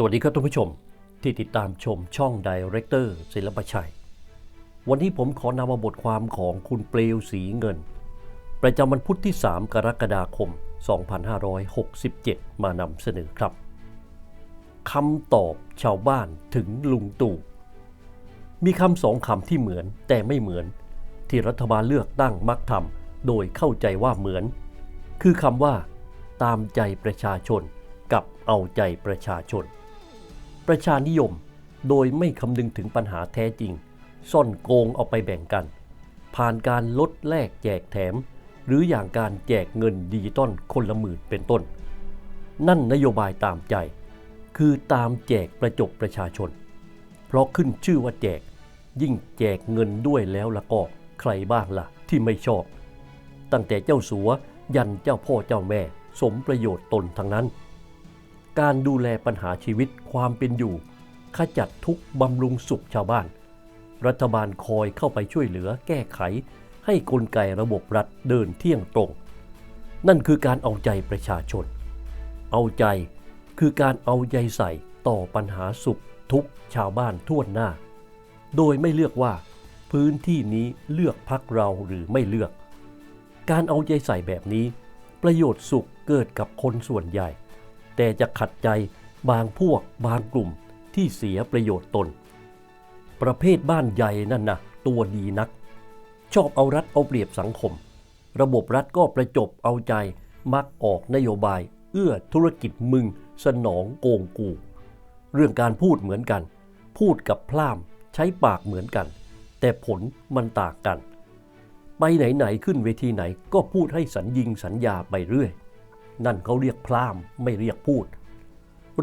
สวัสดีครับท่านผู้ชมที่ติดตามชมช่องดีเรคเตอร์ศิลปชัย วันนี้ผมขอนำมาบทความของคุณเปลวสีเงิน ประจำวันพุธที่ 3 กรกฎาคม 2567 มานำเสนอครับคำตอบชาวบ้านถึงลุงตู่มีคำสองคำที่เหมือนแต่ไม่เหมือน ที่รัฐบาลเลือกตั้งมักทำโดยเข้าใจว่าเหมือน คือคำว่า ตามใจประชาชนกับเอาใจประชาชน ประชานิยม โดยไม่คำนึงถึงปัญหาแท้จริง ซ่อนโกงเอาไปแบ่งกัน ผ่านการลดแลกแจกแถม หรืออย่างการแจกเงินดิจิตอลคนละหมื่นเป็นต้น นั่นนโยบายตามใจ คือตามแจกประจบประชาชน เพราะขึ้นชื่อว่าแจก ยิ่งแจกเงินด้วยแล้วละก็ใครบ้างล่ะที่ไม่ชอบ ตั้งแต่เจ้าสัวยันเจ้าพ่อเจ้าแม่สมประโยชน์ตนทั้งนั้น การดูแลปัญหาชีวิตความเป็นอยู่ ขจัดทุกบำรุงสุขชาวบ้าน รัฐบาลคอยเข้าไปช่วยเหลือแก้ไข ให้กลไกระบบรัฐเดินเที่ยงตรง นั่นคือการเอาใจประชาชน เอาใจคือการเอาใจใส่ต่อปัญหาสุขทุกชาวบ้านทั่วหน้า โดยไม่เลือกว่า พื้นที่นี้เลือกพักเราหรือไม่เลือก การเอาใจใส่แบบนี้ ประโยชน์สุขเกิดกับคนส่วนใหญ่ แต่จะขัดใจบางพวกบางกลุ่มที่เสียประโยชน์ตน ประเภทบ้านใหญ่นั่นนะตัวดีนัก ชอบเอารัดเอาเปรียบสังคม ระบบรัฐก็ประจบเอาใจมักออกนโยบาย เอื้อธุรกิจมึง สนองโกงกู เรื่องการพูดเหมือนกัน พูดกับพล่ามใช้ปากเหมือนกัน แต่ผลมันต่างกัน ไปไหน ๆ ขึ้นเวทีไหนก็พูดให้สัญญิงสัญญาไปเรื่อย นั่นเขาเรียกพล่ามไม่เรียกพูด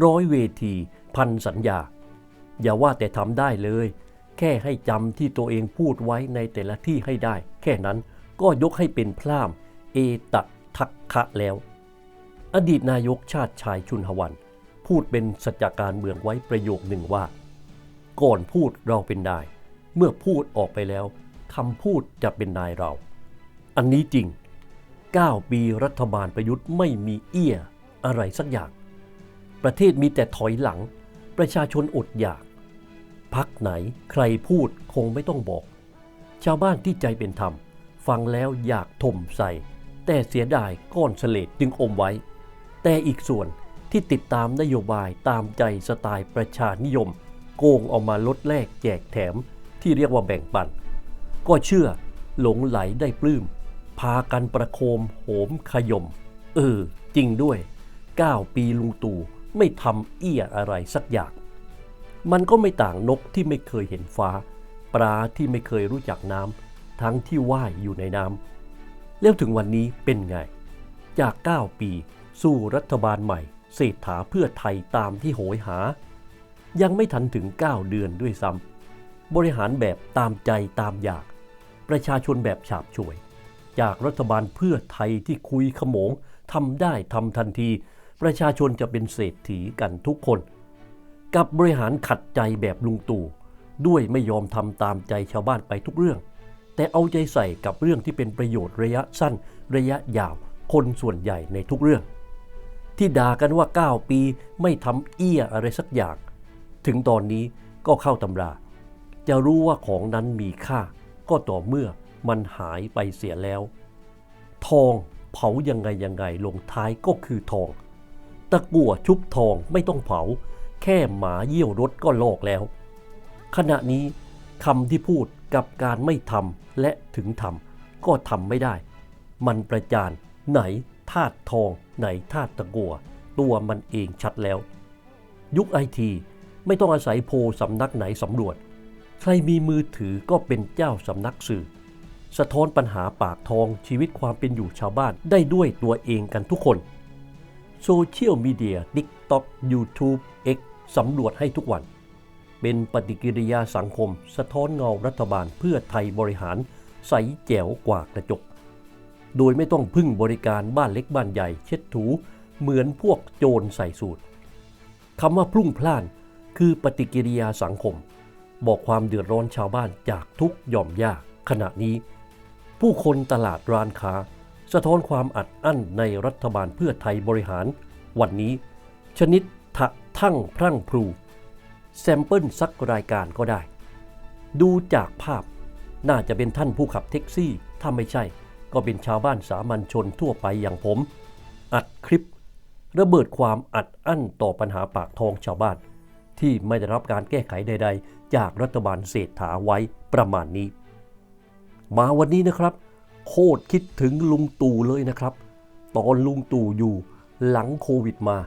ร้อยเวที พันสัญญา อย่าว่าแต่ทำได้เลย แค่ให้จำที่ตัวเองพูดไว้ในแต่ละที่ให้ได้ แค่นั้นก็ยกให้เป็นพล่ามเอตะทักคะแล้ว อดีตนายกชาติชายชุนหวัน พูดเป็นสัจการเมืองไว้ประโยคหนึ่งว่า ก่อนพูดเราเป็นนาย เมื่อพูดออกไปแล้วคำพูดจะเป็นนายเรา อันนี้จริง 9 ปีรัฐบาลประยุทธ์ไม่มีเอี้ยอะไรสักอย่าง ประเทศมีแต่ถอยหลัง ประชาชนอดอยาก พักไหนใครพูดคงไม่ต้องบอก ชาวบ้านที่ใจเป็นธรรม ฟังแล้วอยากถมใส่ แต่เสียดายก้อนเสลดจึงอมไว้ แต่อีกส่วนที่ติดตามนโยบายตามใจสไตล์ประชานิยม โกงเอามาลดแลกแจกแถมที่เรียกว่าแบ่งปัน ก็เชื่อหลงไหลได้ปลื้ม พากันประโคมโหมขยม เออ จริงด้วย 9 ปีลุงตู่ไม่ทำเอี้ยอะไรสักอย่าง มันก็ไม่ต่างนกที่ไม่เคยเห็นฟ้า ปลาที่ไม่เคยรู้จักน้ำทั้งที่ว่ายอยู่ในน้ำแล้วถึงวันนี้เป็นไง จาก 9 ปีสู่รัฐบาลใหม่เศรษฐาเพื่อไทยตามที่โหยหา ยังไม่ทันถึง 9 เดือนด้วยซ้ำบริหารแบบตามใจตามอยาก ประชาชนแบบฉาบฉวย จากรัฐบาลเพื่อไทยที่คุยขโมงทำได้ทำทันที ประชาชนจะเป็นเศรษฐีกันทุกคน กับบริหารขัดใจแบบลุงตู่ด้วยไม่ยอมทำตามใจชาวบ้านไปทุกเรื่อง แต่เอาใจใส่กับเรื่องที่เป็นประโยชน์ระยะสั้น ระยะยาว คนส่วนใหญ่ในทุกเรื่อง ที่ด่ากันว่า 9 ปีไม่ทำเอี้ยอะไรสักอย่าง ถึงตอนนี้ก็เข้าตำรา จะรู้ว่าของนั้นมีค่าก็ต่อเมื่อ มันหายไปเสียแล้ว ทองเผายังไงยังไงลงท้ายก็คือทอง ตะกั่วชุบทองไม่ต้องเผา แค่หมาเยี่ยวรถก็ลอกแล้ว ขณะนี้คำที่พูดกับการไม่ทำและถึงทำก็ทำไม่ได้ มันประจานไหนธาตุทองไหนธาตุตะกั่วตัวมันเองชัดแล้ว ยุคไอทีไม่ต้องอาศัยโพสำนักไหนสำรวจ ใครมีมือถือก็เป็นเจ้าสำนักสื่อ สะท้อนปัญหาปากท้องชีวิตความเป็นอยู่ชาวบ้านได้ด้วยตัวเองกันทุกคน โซเชียลมีเดีย TikTok YouTube X สำรวจให้ทุกวัน เป็นปฏิกิริยาสังคม สะท้อนเงารัฐบาลเพื่อไทยบริหาร ใสแจ๋วกว่ากระจก โดยไม่ต้องพึ่งบริการบ้านเล็กบ้านใหญ่ เช็ดถูเหมือนพวกโจรใส่สูตรคำว่าพรุ่งพล่านคือปฏิกิริยาสังคม บอกความเดือดร้อนชาวบ้านจากทุกหย่อมย่าขณะนี้ ผู้คนตลาดร้านค้า สะท้อนความอัดอั้นในรัฐบาลเพื่อไทยบริหาร วันนี้ ชนิดทะทั้งพรั่งพรูแซมเปิลสักรายการก็ได้ ดูจากภาพน่าจะเป็นท่านผู้ขับแท็กซี่ ถ้าไม่ใช่ ก็เป็นชาวบ้านสามัญชนทั่วไปอย่างผม อัดคลิประเบิดความอัดอั้นต่อปัญหาปากท้องชาวบ้าน ที่ไม่ได้รับการแก้ไขใด ๆ จากรัฐบาลเศรษฐาไว้ประมาณนี้ มาวันนี้นะครับ โคตรคิดถึงลุงตู่เลยนะครับ ตอนลุงตู่อยู่หลังโควิดมา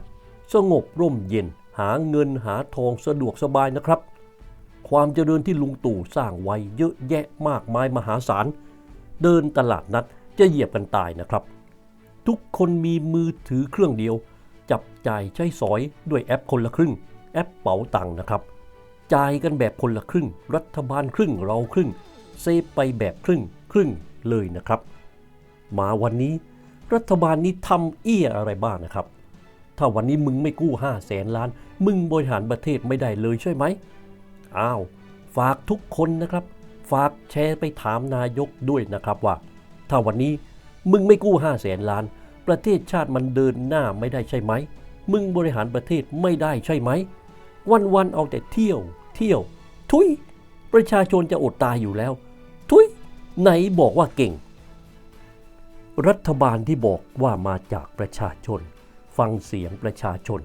สงบร่มเย็นหาเงินหาทองสะดวกสบายนะครับ ความเจริญที่ลุงตู่สร้างไว้เยอะแยะมากมายมหาศาล เดินตลาดนัดจะเหยียบกันตายนะครับ ทุกคนมีมือถือเครื่องเดียว จับจ่ายใช้สอยด้วยแอปคนละครึ่ง แอปเป๋าตังค์นะครับ จ่ายกันแบบคนละครึ่ง รัฐบาลครึ่งเราครึ่ง เซไปแบบครึ่งครึ่งเลยนะครับ มาวันนี้รัฐบาลนี้ทำเอี้ยอะไรบ้างนะครับ ถ้าวันนี้มึงไม่กู้5แสนล้าน มึงบริหารประเทศไม่ได้เลยใช่ไหมอ้าว ฝากทุกคนนะครับ ฝากแชร์ไปถามนายกด้วยนะครับว่า ถ้าวันนี้มึงไม่กู้5แสนล้าน ประเทศชาติมันเดินหน้าไม่ได้ใช่ไหม มึงบริหารประเทศไม่ได้ใช่ไหม วันๆเอาแต่เที่ยว เที่ยว ทุย ประชาชนจะอดตายอยู่แล้ว ไหนบอกว่าเก่ง รัฐบาลที่บอกว่ามาจากประชาชน ฟังเสียงประชาชน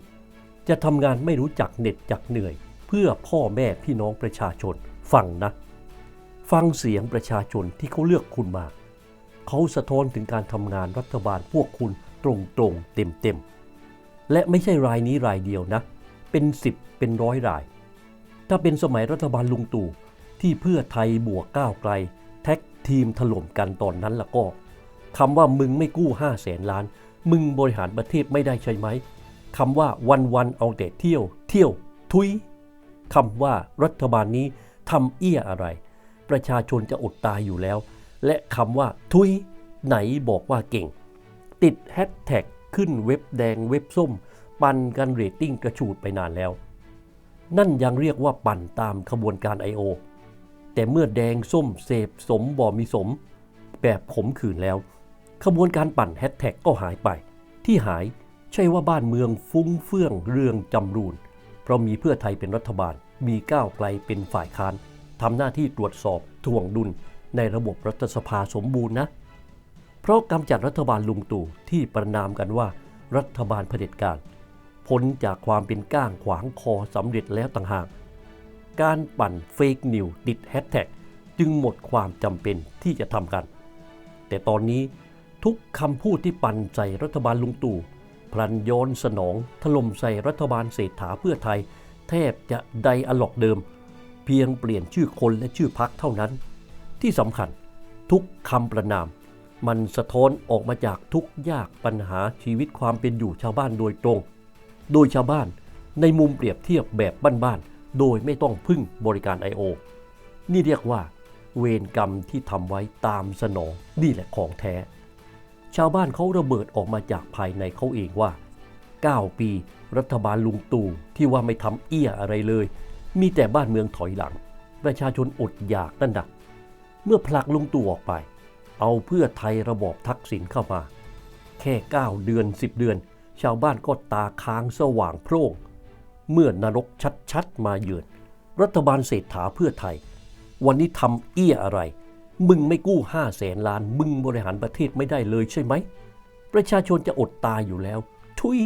จะทำงานไม่รู้จักเหน็ดจักเหนื่อย เพื่อพ่อแม่พี่น้องประชาชน ฟังนะ ฟังเสียงประชาชนที่เขาเลือกคุณมา เขาสะท้อนถึงการทำงานรัฐบาลพวกคุณตรงๆเต็มๆ และไม่ใช่รายนี้รายเดียวนะ เป็นสิบเป็นร้อยราย ถ้าเป็นสมัยรัฐบาลลุงตู่ที่เพื่อไทยบวกก้าวไกล ทีมถล่มกันตอนนั้นละก็คำว่ามึงไม่กู้5แสนล้าน มึงบริหารประเทศไม่ได้ใช่ไหมคำว่าวันวันๆเอาแต่เที่ยว เที่ยว ทุยคำว่ารัฐบาลนี้ทำเอี้ยอะไร ประชาชนจะอดตายอยู่แล้ว และคำว่าทุยไหนบอกว่าเก่ง ติดแฮชแท็กขึ้นเว็บแดงเว็บส้ม ปั่นกันเรตติ้งกระฉูดไปนานแล้ว นั่นยังเรียกว่าปั่นตามขบวนการ I.O. แต่เมื่อแดงส้มเสพสมบ่มีสม แบบขมขื่นแล้ว ขบวนการปั่นแฮชแท็กก็หายไป ที่หายใช่ว่าบ้านเมืองฟุ้งเฟื่องเรืองจำรูน เพราะมีเพื่อไทยเป็นรัฐบาล มีก้าวไกลเป็นฝ่ายค้านทำหน้าที่ตรวจสอบทวงดุลในระบบรัฐสภาสมบูรณ์นะ เพราะกำจัดรัฐบาลลุงตู่ที่ประนามกันว่ารัฐบาลเผด็จการพ้นจากความเป็นก้างขวางคอสำเร็จแล้วต่างหาก การปั่นเฟกนิวติดแฮชแท็กจึงหมดความจำเป็นที่จะทำกัน แต่ตอนนี้ทุกคำพูดที่ปั่นใส่รัฐบาลลุงตู่พลันย้อนสนองถล่มใส่รัฐบาลเศรษฐาเพื่อไทย แทบจะไดอะล็อกเดิม เพียงเปลี่ยนชื่อคนและชื่อพักเท่านั้น ที่สำคัญทุกคำประนาม มันสะท้อนออกมาจากทุกยากปัญหาชีวิตความเป็นอยู่ชาวบ้านโดยตรง โดยชาวบ้านในมุมเปรียบเทียบแบบบ้านๆ โดยไม่ต้องพึ่งบริการ I.O. นี่เรียกว่า เวรกรรมที่ทำไว้ตามสนองนี่แหละของแท้ ชาวบ้านเขาระเบิดออกมาจากภายในเขาเองว่า 9 ปีรัฐบาลลุงตู่ที่ว่าไม่ทำเอี้ยอะไรเลย มีแต่บ้านเมืองถอยหลัง ประชาชนอดอยากนั่นดักเมื่อผลักลุงตู่ออกไป เอาเพื่อไทยระบอบทักษิณเข้ามา แค่ 9 เดือน 10 เดือน ชาวบ้านก็ตาค้างสว่างโพร่ง เมื่อนรกชัดๆ มาเยือน รัฐบาลเศรษฐาเพื่อไทย วันนี้ทำเอี้ยอะไร มึงไม่กู้5 0 0แสนล้าน มึงบริหารประเทศไม่ได้เลยใช่ไหม ประชาชนจะอดตายอยู่แล้ว ทุย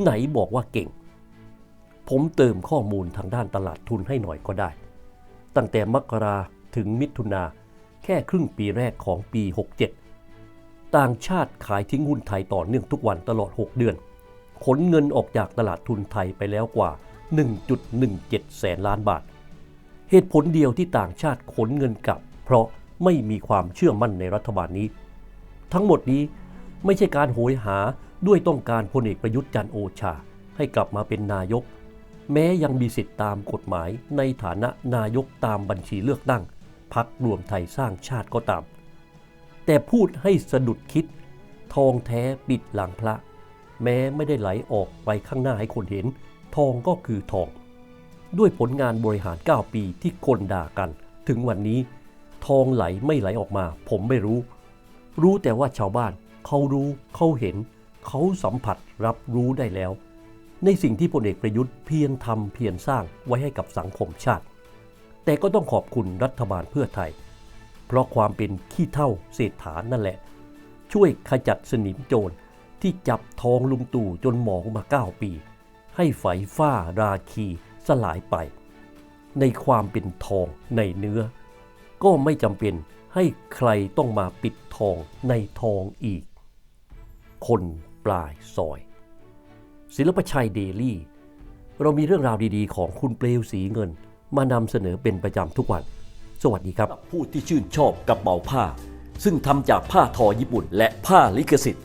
ไหนบอกว่าเก่ง ผมเติมข้อมูลทางด้านตลาดทุนให้หน่อยก็ได้ ตั้งแต่มกราถึงมิถุนาแค่ครึ่งปีแรกของปี 67 ต่างชาติขายทิ้งหุ้นไทยต่อเนื่องทุกวันตลอด 6 เดือน ขนเงินออกจากตลาดทุนไทยไปแล้วกว่า 1.17 แสนล้านบาท เหตุผลเดียวที่ต่างชาติขนเงินกลับ เพราะไม่มีความเชื่อมั่นในรัฐบาลนี้ ทั้งหมดนี้ไม่ใช่การโหยหาด้วยต้องการพลเอกประยุทธ์จันโอชา ให้กลับมาเป็นนายก แม้ยังมีสิทธิตามกฎหมายในฐานะนายกตามบัญชีเลือกตั้งพักรวมไทยสร้างชาติก็ตาม แต่พูดให้สะดุดคิด ทองแท้ปิดหลังพระ แม้ไม่ได้ไหลออกไปข้างหน้าให้คนเห็น ทองก็คือทอง ด้วยผลงานบริหาร 9 ปีที่คนด่ากัน ถึงวันนี้ ทองไหลไม่ไหลออกมา ผมไม่รู้ รู้แต่ว่าชาวบ้าน เขารู้เขาเห็น เขาสัมผัสรับรู้ได้แล้ว ในสิ่งที่พลเอกประยุทธ์เพียรทำเพียรสร้างไว้ให้กับสังคมชาติ แต่ก็ต้องขอบคุณรัฐบาลเพื่อไทย เพราะความเป็นขี้เท่าเศรษฐานั่นแหละ ช่วยขจัดสนิมโจร ที่จับทองลุงตู่จนหมองมา 9 ปี ให้ไฝฝ้าราคีสลายไป ในความเป็นทองในเนื้อ ก็ไม่จำเป็นให้ใครต้องมาปิดทองในทองอีก คนปลายซอย ศิลปชัยเดลี่ เรามีเรื่องราวดีๆ ของคุณเปลวสีเงิน มานำเสนอเป็นประจำทุกวัน สวัสดีครับ ผู้ที่ชื่นชอบกระเป๋าผ้า ซึ่งทำจากผ้าทอญี่ปุ่นและผ้าลิขสิทธิ์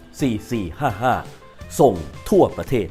4455 ส่งทั่วประเทศ